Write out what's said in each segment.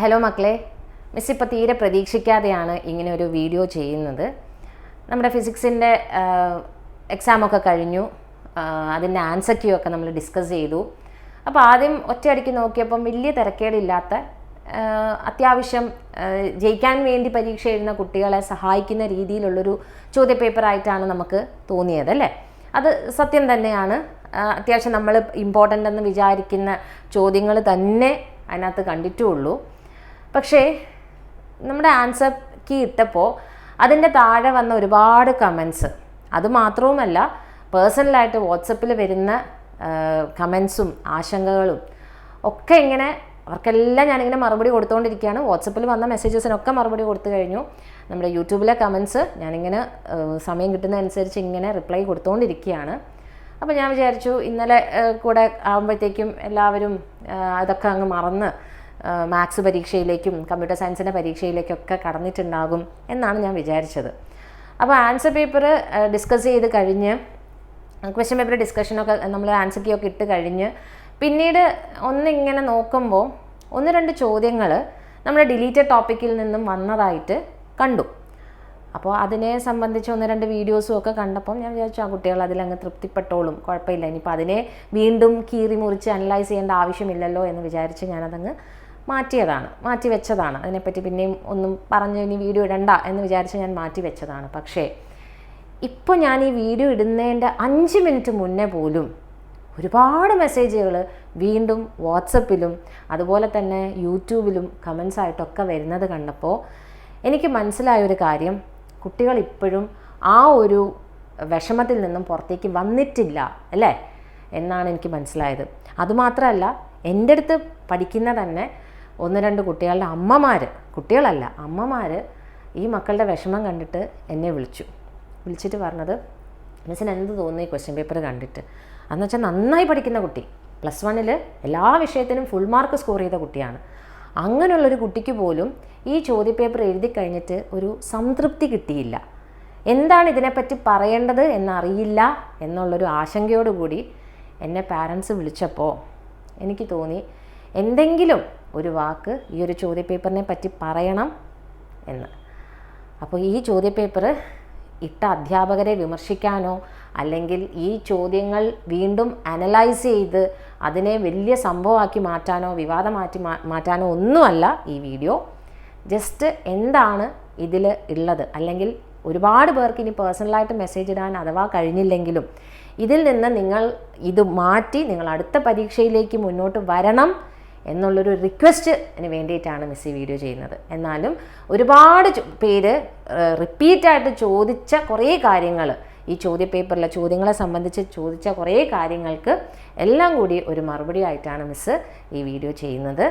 Hello മക്കളെ. Miss ഇപ്പോൾ തീരെ പ്രതീക്ഷിക്കാതെയാണ് ഇങ്ങനെ ഒരു വീഡിയോ ചെയ്യുന്നത്. നമ്മുടെ ഫിസിക്സിന്റെ എക്സാമൊക്കെ കഴിഞ്ഞു. അതിന്റെ ആൻസർ ക്യൂ ഒക്കെ നമ്മൾ ഡിസ്കസ് ചെയ്തു. അപ്പോൾ ആദ്യം ഒറ്റയടിക്ക് നോക്കിയപ്പം വലിയ തിരക്കേടില്ലാത്ത അത്യാവശ്യം ജയിക്കാൻ വേണ്ടി പരീക്ഷ എഴുതുന്ന കുട്ടികളെ സഹായിക്കുന്ന രീതിയിലുള്ളൊരു ചോദ്യപേപ്പറായിട്ടാണ് നമുക്ക് തോന്നിയത് അല്ലേ? അത് സത്യം തന്നെയാണ്. അത്യാവശ്യം നമ്മൾ ഇമ്പോർട്ടന്റ് എന്ന് വിചാരിക്കുന്ന ചോദ്യങ്ങൾ തന്നെ അതിനകത്ത് കണ്ടിട്ടുള്ളൂ പക്ഷേ നമ്മുടെ ആൻസർ കീ ഇട്ടപ്പോൾ അതിന്റെ താഴെ വന്ന ഒരുപാട് കമൻസ് അതുമാത്രവുമല്ല പേഴ്സണലായിട്ട് വാട്സപ്പിൽ വരുന്ന കമൻസും ആശങ്കകളും ഒക്കെ ഇങ്ങനെ അവർക്കെല്ലാം ഞാനിങ്ങനെ മറുപടി കൊടുത്തുകൊണ്ടിരിക്കുകയാണ് വാട്സപ്പിൽ വന്ന മെസ്സേജസിനൊക്കെ മറുപടി കൊടുത്തു കഴിഞ്ഞു. നമ്മുടെ യൂട്യൂബിലെ കമൻസ് ഞാനിങ്ങനെ സമയം കിട്ടുന്നതനുസരിച്ച് ഇങ്ങനെ റിപ്ലൈ കൊടുത്തുകൊണ്ടിരിക്കുകയാണ് അപ്പോൾ ഞാൻ വിചാരിച്ചു ഇന്നലെ കൂടെ ആകുമ്പോഴത്തേക്കും എല്ലാവരും അതൊക്കെ അങ്ങ് മറന്ന് മാത്സ് പരീക്ഷയിലേക്കും കമ്പ്യൂട്ടർ സയൻസിന്റെ പരീക്ഷയിലേക്കൊക്കെ കടന്നിട്ടുണ്ടാകും എന്നാണ് ഞാൻ വിചാരിച്ചത്. അപ്പോൾ ആൻസർ പേപ്പർ ഡിസ്കസ് ചെയ്ത് കഴിഞ്ഞ് ക്വസ്റ്റ്യൻ പേപ്പർ ഡിസ്കഷനൊക്കെ നമ്മൾ ആൻസർ കീ ഒക്കെ ഇട്ട് കഴിഞ്ഞ് പിന്നീട് ഒന്നിങ്ങനെ നോക്കുമ്പോൾ ഒന്ന് രണ്ട് ചോദ്യങ്ങൾ നമ്മുടെ ഡിലീറ്റഡ് ടോപ്പിക്കിൽ നിന്നും വന്നതായിട്ട് കണ്ടു. അപ്പോൾ അതിനെ സംബന്ധിച്ച് ഒന്ന് രണ്ട് വീഡിയോസും ഒക്കെ കണ്ടപ്പം ഞാൻ വിചാരിച്ചു ആ കുട്ടികൾ അതിലങ്ങ് തൃപ്തിപ്പെട്ടോളും കുഴപ്പമില്ല. ഇനിയിപ്പോൾ അതിനെ വീണ്ടും കീറി മുറിച്ച് അനലൈസ് ചെയ്യേണ്ട ആവശ്യമില്ലല്ലോ എന്ന് വിചാരിച്ച് ഞാനതങ്ങ് മാറ്റിയതാണ് മാറ്റി വെച്ചതാണ് അതിനെപ്പറ്റി പിന്നെയും ഒന്നും പറഞ്ഞ് ഇനി വീഡിയോ ഇടണ്ട എന്ന് വിചാരിച്ച് ഞാൻ മാറ്റി വെച്ചതാണ് പക്ഷേ ഇപ്പോൾ ഞാൻ ഈ വീഡിയോ ഇടുന്നതിന്റെ അഞ്ച് മിനിറ്റ് മുന്നേ പോലും ഒരുപാട് മെസ്സേജുകൾ വീണ്ടും വാട്സപ്പിലും അതുപോലെ തന്നെ യൂട്യൂബിലും കമൻസ് ആയിട്ടൊക്കെ വരുന്നത് കണ്ടപ്പോൾ എനിക്ക് മനസ്സിലായൊരു കാര്യം. കുട്ടികൾ ഇപ്പോഴും ആ ഒരു വിഷമത്തിൽ നിന്നും പുറത്തേക്ക് വന്നിട്ടില്ല അല്ലേ? എന്നാണ് എനിക്ക് മനസ്സിലായത്. അതുമാത്രമല്ല എന്റെ അടുത്ത് പഠിക്കുന്ന തന്നെ ഒന്ന് രണ്ട് കുട്ടികളുടെ അമ്മമാർ കുട്ടികളല്ല അമ്മമാർ ഈ മക്കളുടെ വിഷമം കണ്ടിട്ട് എന്നെ വിളിച്ചു. വിളിച്ചിട്ട് പറഞ്ഞത് മിസ്സിന് എന്ത് ഈ ക്വസ്റ്റ്യൻ പേപ്പർ കണ്ടിട്ട്? അന്ന് വെച്ചാൽ നന്നായി പഠിക്കുന്ന കുട്ടി. പ്ലസ് വണ്ണിൽ എല്ലാ വിഷയത്തിനും ഫുൾ മാർക്ക് സ്കോർ ചെയ്ത കുട്ടിയാണ്. അങ്ങനെയുള്ളൊരു കുട്ടിക്ക് പോലും ഈ ചോദ്യപേപ്പർ എഴുതി കഴിഞ്ഞിട്ട് ഒരു സംതൃപ്തി കിട്ടിയില്ല. എന്താണ് ഇതിനെപ്പറ്റി പറയേണ്ടത് എന്നറിയില്ല എന്നുള്ളൊരു ആശങ്കയോടുകൂടി എന്നെ പാരൻസ് വിളിച്ചപ്പോൾ എനിക്ക് തോന്നി എന്തെങ്കിലും ഒരു വാക്ക് ഈ ഒരു ചോദ്യപേപ്പറിനെ പറ്റി പറയണം എന്ന്. അപ്പോൾ ഈ ചോദ്യപേപ്പർ ഇട്ട അധ്യാപകരെ വിമർശിക്കാനോ അല്ലെങ്കിൽ ഈ ചോദ്യങ്ങൾ വീണ്ടും അനലൈസ് ചെയ്ത് അതിനെ വലിയ സംഭവമാക്കി മാറ്റാനോ വിവാദമാറ്റി മാറ്റാനോ ഒന്നുമല്ല ഈ വീഡിയോ. ജസ്റ്റ് എന്താണ് ഇതിൽ ഉള്ളത്? അല്ലെങ്കിൽ ഒരുപാട് പേർക്ക് ഇനി പേഴ്സണലായിട്ട് മെസ്സേജ് ഇടാൻ അഥവാ കഴിഞ്ഞില്ലെങ്കിലും ഇതിൽ നിന്ന് നിങ്ങൾ ഇത് മാറ്റി നിങ്ങൾ അടുത്ത പരീക്ഷയിലേക്ക് മുന്നോട്ട് വരണം എന്നുള്ളൊരു റിക്വസ്റ്റിന് വേണ്ടിയിട്ടാണ് മിസ് ഈ വീഡിയോ ചെയ്യുന്നത്. എന്നാലും ഒരുപാട് പേര് റിപ്പീറ്റായിട്ട് ചോദിച്ച കുറേ കാര്യങ്ങൾ ഈ ചോദ്യപേപ്പറിലെ ചോദ്യങ്ങളെ സംബന്ധിച്ച് ചോദിച്ച കുറേ കാര്യങ്ങൾക്ക് എല്ലാം കൂടി ഒരു മറുപടി ആയിട്ടാണ് മിസ് ഈ വീഡിയോ ചെയ്യുന്നത്.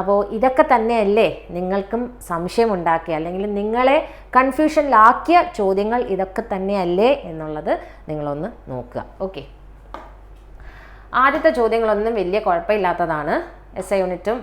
അപ്പോൾ ഇതൊക്കെ തന്നെയല്ലേ നിങ്ങൾക്കും സംശയമുണ്ടാക്കിയ അല്ലെങ്കിൽ നിങ്ങളെ കൺഫ്യൂഷനിലാക്കിയ ചോദ്യങ്ങൾ ഇതൊക്കെ തന്നെയല്ലേ എന്നുള്ളത് നിങ്ങളൊന്ന് നോക്കുക. ഓക്കെ ആദ്യത്തെ ചോദ്യങ്ങളൊന്നും വലിയ കുഴപ്പമില്ലാത്തതാണ്. എസ് ഐ യൂണിറ്റും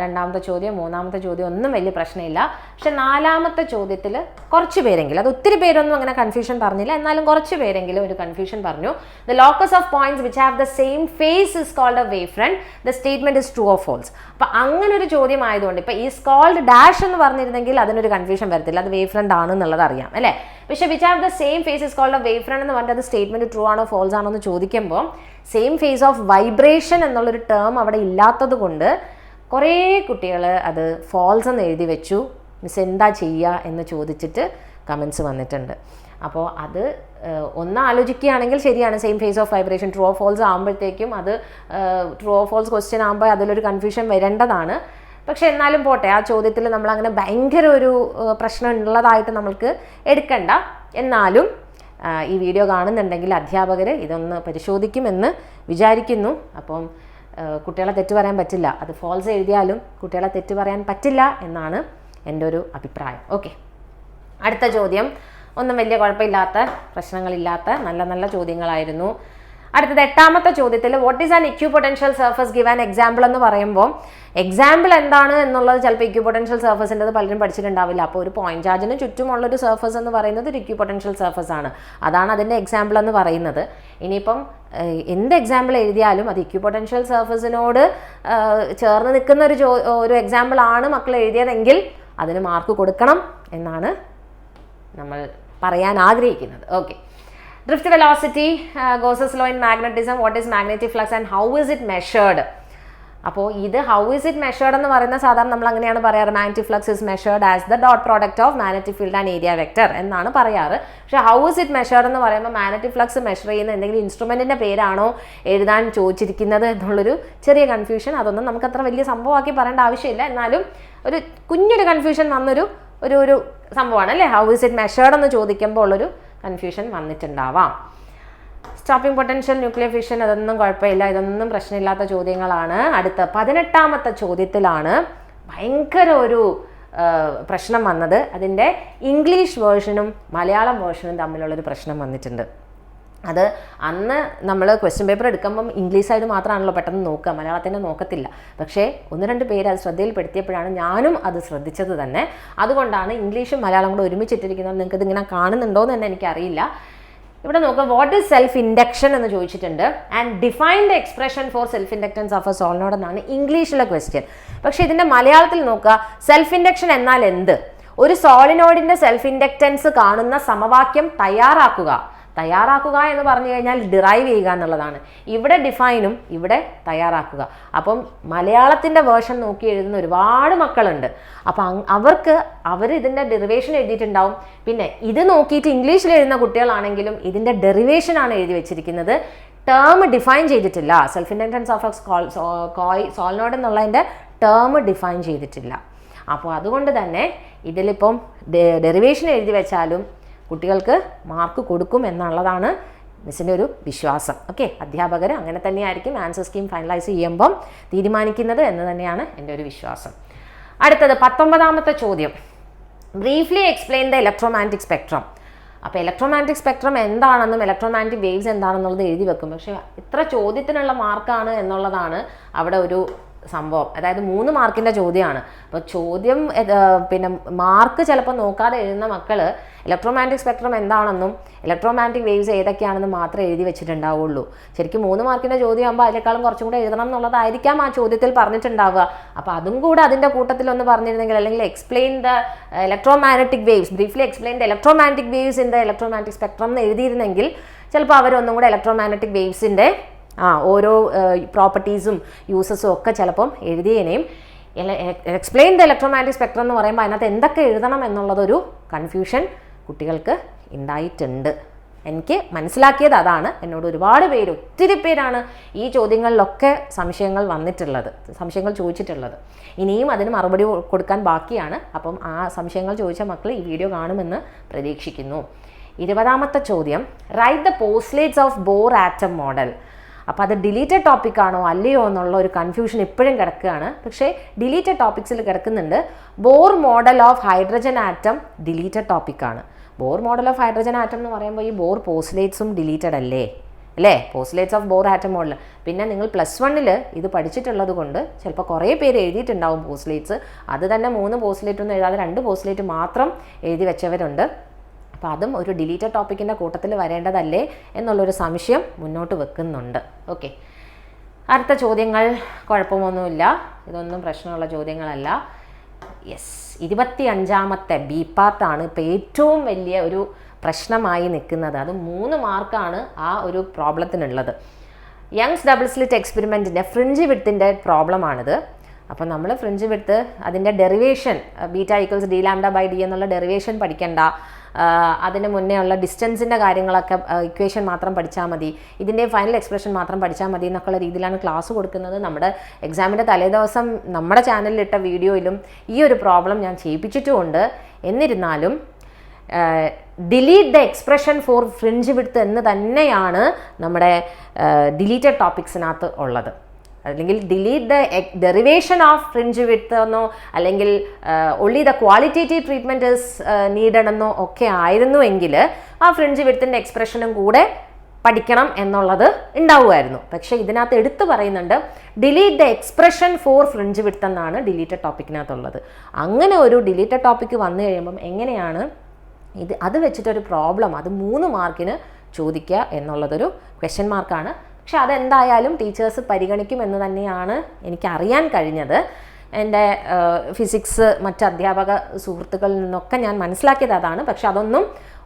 രണ്ടാമത്തെ ചോദ്യം മൂന്നാമത്തെ ചോദ്യം ഒന്നും വലിയ പ്രശ്നമില്ല. പക്ഷെ നാലാമത്തെ ചോദ്യത്തിൽ കുറച്ച് പേരെങ്കിലും അത് ഒത്തിരി പേരൊന്നും അങ്ങനെ കൺഫ്യൂഷൻ പറഞ്ഞില്ല. എന്നാലും കുറച്ച് പേരെങ്കിലും ഒരു കൺഫ്യൂഷൻ പറഞ്ഞു. The locus of points which have the same phase is called a wave front the statement is true of false അപ്പൊ അങ്ങനെ ഒരു ചോദ്യം ആയതുകൊണ്ട് ഇപ്പൊ ഈസ് സ്കോൾഡ് ഡാഷ് എന്ന് പറഞ്ഞിരുന്നെങ്കിൽ അതിനൊരു കൺഫ്യൂഷൻ വരത്തില്ല. അത് വേ ഫ്രണ്ട് ആണെന്നുള്ളത് അറിയാം അല്ലേ? പക്ഷെ which have the same phase is called a wave front എന്ന് പറഞ്ഞിട്ട് അത് സ്റ്റേറ്റ്മെന്റ് ട്രൂ ആണോ ഫോൾസ് ആണോ എന്ന് ചോദിക്കുമ്പോൾ സെയിം ഫേസ് ഓഫ് വൈബ്രേഷൻ എന്നുള്ളൊരു ടേം അവിടെ ഇല്ലാത്തത് കൊണ്ട് കുറേ കുട്ടികൾ അത് ഫോൾസ് എന്ന് എഴുതി വെച്ചു. മിസ് എന്താ ചെയ്യുക എന്ന് ചോദിച്ചിട്ട് കമൻസ് വന്നിട്ടുണ്ട്. അപ്പോൾ അത് ഒന്ന് ആലോചിക്കുകയാണെങ്കിൽ ശരിയാണ്. Same phase of vibration true of false ആകുമ്പോഴത്തേക്കും അത് ട്രൂ ഓഫ് ഫോൾസ് ക്വസ്റ്റ്യൻ ആകുമ്പോൾ അതിലൊരു കൺഫ്യൂഷൻ വരേണ്ടതാണ്. പക്ഷെ എന്നാലും പോട്ടെ ആ ചോദ്യത്തിൽ നമ്മൾ അങ്ങനെ ഭയങ്കര ഒരു പ്രശ്നം ഉള്ളതായിട്ട് നമ്മൾക്ക് എടുക്കണ്ട. എന്നാലും ഈ വീഡിയോ കാണുന്നുണ്ടെങ്കിൽ അധ്യാപകർ ഇതൊന്ന് പരിശോധിക്കുമെന്ന് വിചാരിക്കുന്നു. അപ്പം കുട്ടികളെ തെറ്റ് പറയാൻ പറ്റില്ല. അത് ഫോൾസ് എഴുതിയാലും കുട്ടികളെ തെറ്റ് പറയാൻ പറ്റില്ല എന്നാണ് എന്റെ ഒരു അഭിപ്രായം. ഓക്കെ അടുത്ത ചോദ്യം. ഒന്നും വലിയ കുഴപ്പമില്ലാത്ത പ്രശ്നങ്ങളില്ലാത്ത നല്ല നല്ല ചോദ്യങ്ങളായിരുന്നു. അടുത്തത് എട്ടാമത്തെ ചോദ്യത്തിൽ what is an equipotential surface give an example എന്ന് പറയുമ്പോൾ എക്സാമ്പിൾ എന്താണ് എന്നുള്ളത് ചിലപ്പോൾ ഇക്യു പൊട്ടൻഷ്യൽ സർഫസിന്റെ പലരും പഠിച്ചിട്ടുണ്ടാവില്ല. അപ്പോൾ ഒരു പോയിന്റ് ചാർജിന് ചുറ്റുമുള്ള ഒരു സർഫസ് എന്ന് പറയുന്നത് ഒരു ഇക്യു പൊട്ടൻഷ്യൽ സർഫസ് ആണ്. അതാണ് അതിന്റെ എക്സാമ്പിൾ എന്ന് പറയുന്നത്. ഇനിയിപ്പം എന്ത് എക്സാമ്പിൾ എഴുതിയാലും അത് ഇക്യു പൊട്ടൻഷ്യൽ സർഫസിനോട് ചേർന്ന് നിൽക്കുന്ന ഒരു ഒരു എക്സാമ്പിൾ ആണ് മക്കൾ എഴുതിയതെങ്കിൽ അതിന് മാർക്ക് കൊടുക്കണം എന്നാണ് നമ്മൾ പറയാൻ ആഗ്രഹിക്കുന്നത്. Okay drift velocity Gauss's law in magnetism what is magnetic flux and how is it measured അപ്പോൾ ഇത് ഹൗ ഇസ് ഇറ്റ് മെഷേർഡ് എന്ന് പറയുന്ന സാധാരണ നമ്മൾ അങ്ങനെയാണ് പറയാറ്. Magnetic flux is measured as the dot product of magnetic field and area vector എന്നാണ് പറയാറ്. പക്ഷേ ഹൗ ഇസ് ഇറ്റ് മെഷേർഡ് എന്ന് പറയുമ്പോൾ മാഗ്നറ്റിക് ഫ്ലക്സ് മെഷർ ചെയ്യുന്ന എന്തെങ്കിലും ഇൻസ്ട്രുമെന്റിന്റെ പേരാണോ എഴുതാൻ ചോദിച്ചിരിക്കുന്നത് എന്നുള്ളൊരു ചെറിയ കൺഫ്യൂഷൻ അതൊന്നും നമുക്ക് അത്ര വലിയ സംഭവമാക്കി പറയേണ്ട ആവശ്യമില്ല. എന്നാലും ഒരു കുഞ്ഞൊരു കൺഫ്യൂഷൻ വന്നൊരു ഒരു ഒരു സംഭവമാണ് അല്ലേ? ഹൗ ഇസ് ഇറ്റ് മെഷേർഡ് എന്ന് ചോദിക്കുമ്പോൾ ഉള്ളൊരു കൺഫ്യൂഷൻ വന്നിട്ടുണ്ടാവാം. സ്റ്റോപ്പിംഗ് പൊട്ടൻഷ്യൽ ന്യൂക്ലിയർ ഫിഷൻ അതൊന്നും കുഴപ്പമില്ല. ഇതൊന്നും പ്രശ്നമില്ലാത്ത ചോദ്യങ്ങളാണ്. അടുത്ത പതിനെട്ടാമത്തെ ചോദ്യത്തിലാണ് ഭയങ്കര ഒരു പ്രശ്നം വന്നത്. അതിന്റെ ഇംഗ്ലീഷ് വേർഷനും മലയാളം വേർഷനും തമ്മിലുള്ളൊരു പ്രശ്നം വന്നിട്ടുണ്ട്. അത് അന്ന് നമ്മൾ ക്വസ്റ്റ്യൻ പേപ്പർ എടുക്കുമ്പം ഇംഗ്ലീഷ് സൈഡ് മാത്രമാണല്ലോ പെട്ടെന്ന് നോക്കുക. മലയാളത്തിന്റെ നോക്കത്തില്ല. പക്ഷേ ഒന്ന് രണ്ട് പേര് അത് ശ്രദ്ധയിൽപ്പെടുത്തിയപ്പോഴാണ് ഞാനും അത് ശ്രദ്ധിച്ചത് തന്നെ. അതുകൊണ്ടാണ് ഇംഗ്ലീഷും മലയാളം കൂടെ ഒരുമിച്ചിട്ടിരിക്കുന്നത്. നിങ്ങൾക്ക് ഇതിങ്ങനെ കാണുന്നുണ്ടോ എന്ന് തന്നെ എനിക്കറിയില്ല. ഇവിടെ നോക്കുക വാട്ട് ഇസ് സെൽഫ് ഇൻഡക്ഷൻ എന്ന് ചോദിച്ചിട്ടുണ്ട്. And define the expression for self inductance of a solenoid എന്നാണ് ഇംഗ്ലീഷിലെ ക്വസ്റ്റ്യൻ പക്ഷേ ഇതിന്റെ മലയാളത്തിൽ നോക്കുക സെൽഫ് ഇൻഡക്ഷൻ എന്നാൽ എന്ത്? ഒരു സോളിനോഡിന്റെ സെൽഫ് ഇൻഡക്റ്റൻസ് കാണുന്ന സമവാക്യം തയ്യാറാക്കുക. തയ്യാറാക്കുക എന്ന് പറഞ്ഞു കഴിഞ്ഞാൽ ഡിറൈവ് ചെയ്യുക എന്നുള്ളതാണ്. ഇവിടെ ഡിഫൈനും ഇവിടെ തയ്യാറാക്കുക. അപ്പം മലയാളത്തിന്റെ വേർഷൻ നോക്കി എഴുതുന്ന ഒരുപാട് മക്കളുണ്ട്. അപ്പം അവർക്ക് അവർ ഇതിന്റെ ഡെറിവേഷൻ എഴുതിയിട്ടുണ്ടാവും. പിന്നെ ഇത് നോക്കിയിട്ട് ഇംഗ്ലീഷിൽ എഴുതുന്ന കുട്ടികളാണെങ്കിലും ഇതിന്റെ ഡെറിവേഷനാണ് എഴുതി വെച്ചിരിക്കുന്നത്. ടേം ഡിഫൈൻ ചെയ്തിട്ടില്ല. Self inductance of coil solenoid എന്നുള്ളതിന്റെ ടേം ഡിഫൈൻ ചെയ്തിട്ടില്ല. അപ്പോൾ അതുകൊണ്ട് തന്നെ ഇതിലിപ്പം ഡെറിവേഷൻ എഴുതി വെച്ചാലും കുട്ടികൾക്ക് മാർക്ക് കൊടുക്കും എന്നുള്ളതാണ് മിസ്സിന്റെ ഒരു വിശ്വാസം. ഓക്കെ അധ്യാപകർ അങ്ങനെ തന്നെയായിരിക്കും ആൻസർ സ്കീം ഫൈനലൈസ് ചെയ്യുമ്പം തീരുമാനിക്കുന്നത് എന്ന് തന്നെയാണ് എന്റെ ഒരു വിശ്വാസം. അടുത്തത് പത്തൊമ്പതാമത്തെ ചോദ്യം. Briefly explain the electromagnetic spectrum അപ്പോൾ ഇലക്ട്രോമാഗ്നറ്റിക് സ്പെക്ട്രം എന്താണെന്നും ഇലക്ട്രോമാഗ്നറ്റിക് വേവ്സ് എന്താണെന്നുള്ളത് എഴുതി വെക്കും. പക്ഷേ ഇത്ര ചോദ്യത്തിനുള്ള മാർക്കാണ് എന്നുള്ളതാണ് അവിടെ ഒരു സംഭവം. അതായത് മൂന്ന് മാർക്കിന്റെ ചോദ്യമാണ്. അപ്പോൾ ചോദ്യം പിന്നെ മാർക്ക് ചിലപ്പോൾ നോക്കാതെ എഴുതുന്ന മക്കൾ ഇലക്ട്രോമാഗ്നറ്റിക് സ്പെക്ട്രം എന്താണെന്നും ഇലക്ട്രോമാഗ്നറ്റിക് വേവ്സ് ഏതൊക്കെയാണെന്നും മാത്രമേ എഴുതി വെച്ചിട്ടുണ്ടാവുള്ളൂ. ശരിക്കും മൂന്ന് മാർക്കിന്റെ ചോദ്യമാകുമ്പോൾ അതിനേക്കാളും കുറച്ചും കൂടെ എഴുതണം എന്നുള്ളതായിരിക്കാം ആ ചോദ്യത്തിൽ പറഞ്ഞിട്ടുണ്ടാവുക. അപ്പോൾ അതും കൂടെ അതിന്റെ കൂട്ടത്തിൽ ഒന്ന് പറഞ്ഞിരുന്നെങ്കിൽ അല്ലെങ്കിൽ explain the electromagnetic waves briefly explain the electromagnetic waves in the electromagnetic spectrum എന്ന് എഴുതിയിരുന്നെങ്കിൽ ചിലപ്പോൾ അവരൊന്നും കൂടെ ഇലക്ട്രോമാഗ്നറ്റിക് വേവ്സിന്റെ ആ ഓരോ പ്രോപ്പർട്ടീസും യൂസസും ഒക്കെ ചിലപ്പം എഴുതിയേനെയും എക്സ്പ്ലെയിൻ ദ ഇലക്ട്രോമാഗ്നറ്റിക് സ്പെക്ട്രം എന്ന് പറയുമ്പോൾ അതിനകത്ത് എന്തൊക്കെ എഴുതണം എന്നുള്ളതൊരു കൺഫ്യൂഷൻ കുട്ടികൾക്ക് ഉണ്ടായിട്ടുണ്ട് എനിക്ക് മനസ്സിലാക്കിയത് അതാണ്. എന്നോട് ഒരുപാട് പേര് ഒത്തിരി പേരാണ് ഈ ചോദ്യങ്ങളിലൊക്കെ സംശയങ്ങൾ വന്നിട്ടുള്ളത് സംശയങ്ങൾ ചോദിച്ചിട്ടുള്ളത്. ഇനിയും അതിന് മറുപടി കൊടുക്കാൻ ബാക്കിയാണ്. അപ്പം ആ സംശയങ്ങൾ ചോദിച്ച മക്കൾ ഈ വീഡിയോ കാണുമെന്ന് പ്രതീക്ഷിക്കുന്നു. ഇരുപതാമത്തെ ചോദ്യം. Write the postulates of Bohr atom model അപ്പോൾ അത് ഡിലീറ്റഡ് ടോപ്പിക് ആണോ അല്ലയോ എന്നുള്ള ഒരു കൺഫ്യൂഷൻ ഇപ്പോഴും കിടക്കുകയാണ്. പക്ഷേ ഡിലീറ്റഡ് ടോപ്പിക്സിൽ കിടക്കുന്നുണ്ട്. Bohr model of hydrogen atom deleted ടോപ്പിക്കാണ് Bohr model of hydrogen atom എന്ന് പറയുമ്പോൾ ഈ ബോർ പോസ്റ്റ്ലേറ്റ്സും ഡിലീറ്റഡ് അല്ലേ? അല്ലേ? Postulates of Bohr atom model പിന്നെ നിങ്ങൾ പ്ലസ് വണ്ണിൽ ഇത് പഠിച്ചിട്ടുള്ളത് കൊണ്ട് ചിലപ്പോൾ കുറേ പേര് എഴുതിയിട്ടുണ്ടാവും പോസ്റ്റ്ലേറ്റ്സ് അത് തന്നെ മൂന്ന് പോസ്റ്റ്ലേറ്റ് ഒന്നും എഴുതാതെ രണ്ട് പോസ്റ്റ്ലേറ്റ് മാത്രം എഴുതി വെച്ചവരുണ്ട്. അപ്പോൾ അതും ഒരു ഡിലീറ്റഡ് ടോപ്പിക്കിന്റെ കൂട്ടത്തിൽ വരേണ്ടതല്ലേ എന്നുള്ളൊരു സംശയം മുന്നോട്ട് വെക്കുന്നുണ്ട്. ഓക്കെ. അടുത്ത ചോദ്യങ്ങൾ കുഴപ്പമൊന്നുമില്ല. ഇതൊന്നും പ്രശ്നമുള്ള ചോദ്യങ്ങളല്ല. യെസ് ഇരുപത്തി അഞ്ചാമത്തെ ബി പാർട്ടാണ് ഇപ്പോൾ ഏറ്റവും വലിയ ഒരു പ്രശ്നമായി നിൽക്കുന്നത്. അത് മൂന്ന് മാർക്കാണ് ആ ഒരു പ്രോബ്ലത്തിനുള്ളത് യങ്സ് ഡബിൾ സ്ലിറ്റ് എക്സ്പെരിമെന്റിന്റെ ഫ്രിഞ്ച് വിട്ടിന്റെ പ്രോബ്ലമാണിത് അപ്പോൾ നമ്മൾ ഫ്രിഞ്ച് വിട്ട് അതിന്റെ derivation beta equals D lambda by D എന്നുള്ള ഡെറിവേഷൻ പഠിക്കേണ്ട. അതിന് മുന്നേ ഉള്ള ഡിസ്റ്റൻസിന്റെ കാര്യങ്ങളൊക്കെ ഇക്വേഷൻ മാത്രം പഠിച്ചാൽ മതി. ഇതിന്റെ ഫൈനൽ എക്സ്പ്രഷൻ മാത്രം പഠിച്ചാൽ മതി എന്നൊക്കെയുള്ള രീതിയിലാണ് ക്ലാസ് കൊടുക്കുന്നത്. നമ്മുടെ എക്സാമിന്റെ തലേദിവസം നമ്മുടെ ചാനലിലിട്ട വീഡിയോയിലും ഈ ഒരു പ്രോബ്ലം ഞാൻ ചെയ്യിപ്പിച്ചിട്ടുമുണ്ട്. എന്നിരുന്നാലും delete the expression for fringe width എന്ന് തന്നെയാണ് നമ്മുടെ ഡിലീറ്റഡ് ടോപ്പിക്സിനകത്ത് ഉള്ളത്. അല്ലെങ്കിൽ delete the derivation of fringe width എന്നോ അല്ലെങ്കിൽ only the qualitative treatment is ഒക്കെ ആയിരുന്നു ആയിരുന്നുവെങ്കിൽ ആ ഫ്രിഞ്ച് വിഡ്ത്തിന്റെ എക്സ്പ്രഷനും കൂടെ പഠിക്കണം എന്നുള്ളത് ഉണ്ടാവുമായിരുന്നു. പക്ഷെ ഇതിനകത്ത് എടുത്തു പറയുന്നുണ്ട് delete the expression for fringe width എന്നാണ് ഡിലീറ്റഡ് ടോപ്പിക്കിനകത്തുള്ളത് അങ്ങനെ ഒരു ഡിലീറ്റഡ് ടോപ്പിക്ക് വന്നു കഴിയുമ്പം എങ്ങനെയാണ് ഇത് അത് വെച്ചിട്ടൊരു പ്രോബ്ലം അത് മൂന്ന് മാർക്കിന് ചോദിക്കുക എന്നുള്ളതൊരു ക്വസ്റ്റ്യൻ മാർക്കാണ് പക്ഷെ അതെന്തായാലും ടീച്ചേഴ്സ് പരിഗണിക്കും എന്ന് തന്നെയാണ് എനിക്ക് അറിയാൻ കഴിഞ്ഞത്. എന്റെ ഫിസിക്സ് മറ്റ് അധ്യാപക സുഹൃത്തുക്കളിൽ നിന്നൊക്കെ ഞാൻ മനസ്സിലാക്കിയത് അതാണ്. പക്ഷെ അതൊന്നും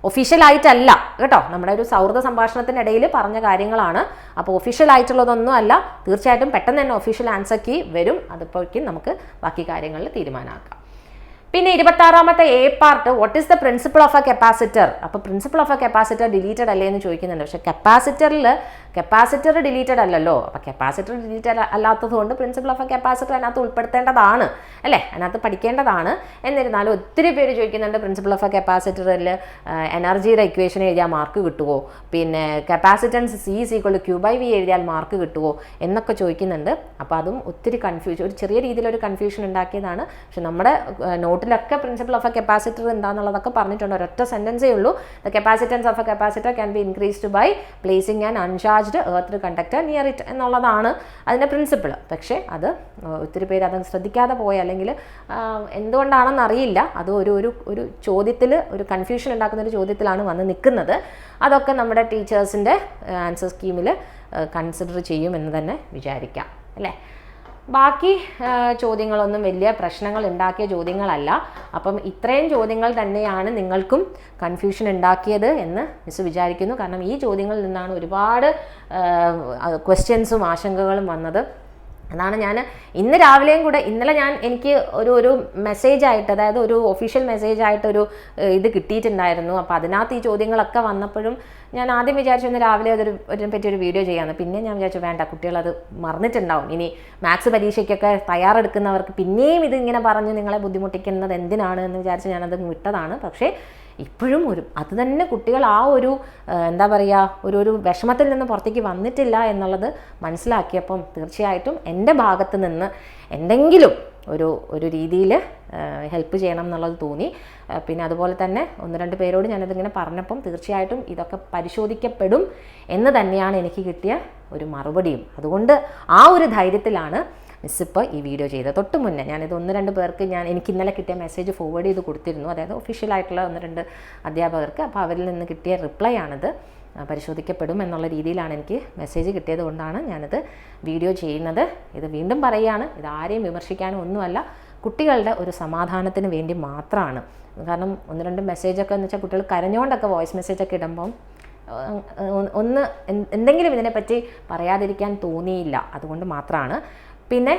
ഒഫീഷ്യലായിട്ടല്ല കേട്ടോ? നമ്മുടെ ഒരു സൗഹൃദ സംഭാഷണത്തിനിടയിൽ പറഞ്ഞ കാര്യങ്ങളാണ്. അപ്പോൾ ഒഫീഷ്യൽ ആയിട്ടുള്ളതൊന്നും അല്ല. തീർച്ചയായിട്ടും പെട്ടെന്ന് തന്നെ ഒഫീഷ്യൽ ആൻസർ കീ വരും. അതിപ്പോഴേക്കും നമുക്ക് ബാക്കി കാര്യങ്ങളിൽ തീരുമാനമാക്കാം. പിന്നെ ഇരുപത്താറാമത്തെ A part what is the principle of a capacitor അപ്പോൾ principle of a capacitor deleted അല്ലേ എന്ന് ചോദിക്കുന്നുണ്ട്. പക്ഷേ കപ്പാസിറ്ററിൽ കപ്പാസിറ്റർ ഡിലീറ്റഡ് അല്ലല്ലോ. അപ്പോൾ കപ്പാസിറ്റർ ഡിലീറ്റഡ് അല്ലാത്തതുകൊണ്ട് പ്രിൻസിപ്പിൾ ഓഫ് എ കപ്പാസിറ്റർ അതിനകത്ത് ഉൾപ്പെടുത്തേണ്ടതാണ്. അല്ലേ? അതിനകത്ത് പഠിക്കേണ്ടതാണ്. എന്നിരുന്നാലും ഒത്തിരി പേര് ചോദിക്കുന്നുണ്ട് പ്രിൻസിപ്പിൾ ഓഫ് എ കപ്പാസിറ്ററിൽ എനർജിയുടെ ഇക്വേഷൻ എഴുതിയാൽ മാർക്ക് കിട്ടുമോ പിന്നെ capacitance C equal Q by V എഴുതിയാൽ മാർക്ക് കിട്ടുമോ എന്നൊക്കെ ചോദിക്കുന്നുണ്ട്. അപ്പോൾ അതും ഒത്തിരി കൺഫ്യൂഷൻ ഒരു ചെറിയ രീതിയിലൊരു കൺഫ്യൂഷൻ ഉണ്ടാക്കിയതാണ്. പക്ഷെ നമ്മുടെ നോട്ടിലൊക്കെ പ്രിൻസിപ്പിൾ ഓഫ് എ കപ്പാസിറ്റർ എന്താണെന്നുള്ളതൊക്കെ പറഞ്ഞിട്ടുണ്ട്. ഒരൊറ്റ സെന്റൻസേ ഉള്ളൂ the capacitance of a capacitor can be increased by placing and uncharged earth conductor near it എന്നുള്ളതാണ് അതിന്റെ പ്രിൻസിപ്പിൾ പക്ഷേ അത് ഒത്തിരി പേര് അത് ശ്രദ്ധിക്കാതെ പോയി. അല്ലെങ്കിൽ എന്തുകൊണ്ടാണെന്ന് അറിയില്ല. അത് ഒരു ഒരു ഒരു ചോദ്യത്തിൽ ഒരു കൺഫ്യൂഷൻ ഉണ്ടാക്കുന്ന ഒരു ചോദ്യത്തിലാണ് വന്ന് നിൽക്കുന്നത്. അതൊക്കെ നമ്മുടെ ടീച്ചേഴ്സിന്റെ ആൻസർ സ്കീമിൽ കൺസിഡർ ചെയ്യുമെന്ന് തന്നെ വിചാരിക്കാം. അല്ലേ? ബാക്കി ചോദ്യങ്ങളൊന്നും വലിയ പ്രശ്നങ്ങൾ ഉണ്ടാക്കിയ ചോദ്യങ്ങളല്ല. അപ്പം ഇത്രയും ചോദ്യങ്ങൾ തന്നെയാണ് നിങ്ങൾക്കും കൺഫ്യൂഷൻ ഉണ്ടാക്കിയത് എന്ന് മിസ് വിചാരിക്കുന്നു. കാരണം ഈ ചോദ്യങ്ങളിൽ നിന്നാണ് ഒരുപാട് ക്വസ്റ്റ്യൻസും ആശങ്കകളും വന്നത്. അതാണ് ഞാൻ ഇന്ന് രാവിലെയും കൂടെ ഇന്നലെ ഞാൻ എനിക്ക് ഒരു ഒരു മെസ്സേജ് ആയിട്ട് അതായത് ഒരു ഒഫീഷ്യൽ മെസ്സേജ് ആയിട്ട് ഒരു ഇത് കിട്ടിയിട്ടുണ്ടായിരുന്നു. അപ്പോൾ അതിനകത്ത് ഈ ചോദ്യങ്ങളൊക്കെ വന്നപ്പോഴും ഞാൻ ആദ്യം വിചാരിച്ചു ഇന്ന് രാവിലെ അതൊരു അതിനെ പറ്റി ഒരു വീഡിയോ ചെയ്യാമെന്ന് പിന്നെ ഞാൻ വിചാരിച്ചു വേണ്ട കുട്ടികളത് മറന്നിട്ടുണ്ടാവും. ഇനി മാത്സ് പരീക്ഷയ്ക്കൊക്കെ തയ്യാറെടുക്കുന്നവർക്ക് പിന്നെയും ഇത് ഇങ്ങനെ പറഞ്ഞ് നിങ്ങളെ ബുദ്ധിമുട്ടിക്കുന്നത് എന്തിനാണ് എന്ന് വിചാരിച്ച് ഞാനത് വിട്ടതാണ്. പക്ഷേ ഇപ്പോഴും ഒരു അത് തന്നെ കുട്ടികൾ ആ ഒരു എന്താ പറയുക ഒരു ഒരു വിഷമത്തിൽ നിന്ന് പുറത്തേക്ക് വന്നിട്ടില്ല എന്നുള്ളത് മനസ്സിലാക്കിയപ്പം തീർച്ചയായിട്ടും എന്റെ ഭാഗത്ത് നിന്ന് എന്തെങ്കിലും ഒരു ഒരു രീതിയിൽ ഹെൽപ്പ് ചെയ്യണം എന്നുള്ളത് തോന്നി. പിന്നെ അതുപോലെ തന്നെ ഒന്ന് രണ്ട് പേരോട് ഞാനതിങ്ങനെ പറഞ്ഞപ്പം തീർച്ചയായിട്ടും ഇതൊക്കെ പരിശോധിക്കപ്പെടും എന്ന് തന്നെയാണ് എനിക്ക് കിട്ടിയ ഒരു മറുപടിയും. അതുകൊണ്ട് ആ ഒരു ധൈര്യത്തിലാണ് മിസ് ഇപ്പോൾ ഈ വീഡിയോ ചെയ്ത തൊട്ട് മുന്നേ ഞാനിത് ഒന്ന് രണ്ട് പേർക്ക് ഞാൻ എനിക്ക് ഇന്നലെ കിട്ടിയ മെസ്സേജ് ഫോർവേഡ് ചെയ്ത് കൊടുത്തിരുന്നു. അതായത് ഒഫീഷ്യലായിട്ടുള്ള ഒന്ന് രണ്ട് അധ്യാപകർക്ക്. അപ്പോൾ അവരിൽ നിന്ന് കിട്ടിയ റിപ്ലൈ ആണിത്. പരിശോധിക്കപ്പെടും എന്നുള്ള രീതിയിലാണ് എനിക്ക് മെസ്സേജ് കിട്ടിയത് കൊണ്ടാണ് ഞാനിത് വീഡിയോ ചെയ്യുന്നത്. ഇത് വീണ്ടും പറയുകയാണ്. ഇത് ആരെയും വിമർശിക്കാനും ഒന്നുമല്ല. കുട്ടികളുടെ ഒരു സമാധാനത്തിന് വേണ്ടി മാത്രമാണ്. കാരണം ഒന്ന് രണ്ട് മെസ്സേജൊക്കെ എന്ന് വെച്ചാൽ കുട്ടികൾ കരഞ്ഞുകൊണ്ടൊക്കെ വോയിസ് മെസ്സേജൊക്കെ ഇടുമ്പം ഒന്ന് എന്തെങ്കിലും ഇതിനെപ്പറ്റി പറയാതിരിക്കാൻ തോന്നിയില്ല. അതുകൊണ്ട് മാത്രമാണ് പിന്നെ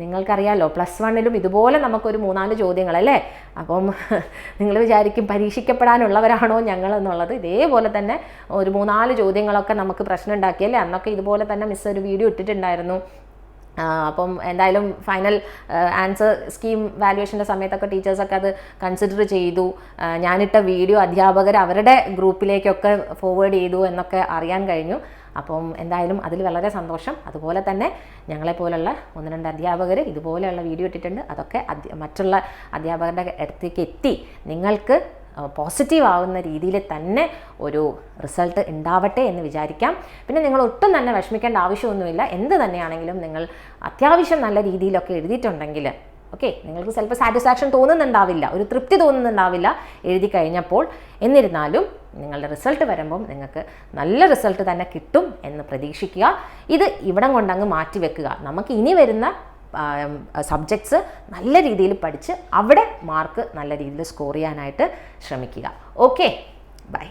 നിങ്ങൾക്കറിയാലോ പ്ലസ് വണ്ണിലും ഇതുപോലെ നമുക്കൊരു മൂന്നാൽ ചോദ്യങ്ങളല്ലേ? അപ്പം നിങ്ങൾ വിചാരിക്കും പരീക്ഷിക്കപ്പെടാനുള്ളവരാണോ ഞങ്ങൾ എന്നുള്ളത് ഇതേപോലെ തന്നെ ഒരു മൂന്നാൽ ചോദ്യങ്ങളൊക്കെ നമുക്ക് പ്രശ്നം ഉണ്ടാക്കിയല്ലേ അന്നൊക്കെ ഇതുപോലെ തന്നെ മിസ് ഒരു വീഡിയോ ഇട്ടിട്ടുണ്ടായിരുന്നു. അപ്പം എന്തായാലും ഫൈനൽ ആൻസർ സ്കീം വാല്യുവേഷന്റെ സമയത്തൊക്കെ ടീച്ചേഴ്സൊക്കെ അത് കൺസിഡർ ചെയ്തു. ഞാനിട്ട വീഡിയോ അധ്യാപകർ അവരുടെ ഗ്രൂപ്പിലേക്കൊക്കെ ഫോർവേഡ് ചെയ്തു എന്നൊക്കെ അറിയാൻ കഴിഞ്ഞു. അപ്പം എന്തായാലും അതിൽ വളരെ സന്തോഷം. അതുപോലെ തന്നെ ഞങ്ങളെപ്പോലുള്ള ഒന്ന് രണ്ട് അധ്യാപകർ ഇതുപോലെയുള്ള വീഡിയോ ഇട്ടിട്ടുണ്ട്. അതൊക്കെ മറ്റുള്ള അധ്യാപകരുടെ അടുത്തേക്ക് എത്തി നിങ്ങൾക്ക് പോസിറ്റീവ് ആവുന്ന രീതിയിൽ തന്നെ ഒരു റിസൾട്ട് ഉണ്ടാവട്ടെ എന്ന് വിചാരിക്കാം. പിന്നെ നിങ്ങൾ ഒട്ടും തന്നെ വിഷമിക്കേണ്ട ആവശ്യമൊന്നുമില്ല. എന്ത് തന്നെയാണെങ്കിലും നിങ്ങൾ അത്യാവശ്യം നല്ല രീതിയിലൊക്കെ എഴുതിയിട്ടുണ്ടെങ്കിൽ ഓക്കെ നിങ്ങൾക്ക് ചിലപ്പോൾ സാറ്റിസ്ഫാക്ഷൻ തോന്നുന്നുണ്ടാവില്ല ഒരു തൃപ്തി തോന്നുന്നുണ്ടാവില്ല എഴുതി കഴിഞ്ഞപ്പോൾ. എന്നിരുന്നാലും നിങ്ങളുടെ റിസൾട്ട് വരുമ്പം നിങ്ങൾക്ക് നല്ല റിസൾട്ട് തന്നെ കിട്ടും എന്ന് പ്രതീക്ഷിക്കുക. ഇത് ഇവിടം കൊണ്ടങ്ങ് മാറ്റി വെക്കുക. നമുക്ക് ഇനി വരുന്ന സബ്ജക്ട്സ് നല്ല രീതിയിൽ പഠിച്ച് അവിടെ മാർക്ക് നല്ല രീതിയിൽ സ്കോർ ചെയ്യാനായിട്ട് ശ്രമിക്കുക. Okay bye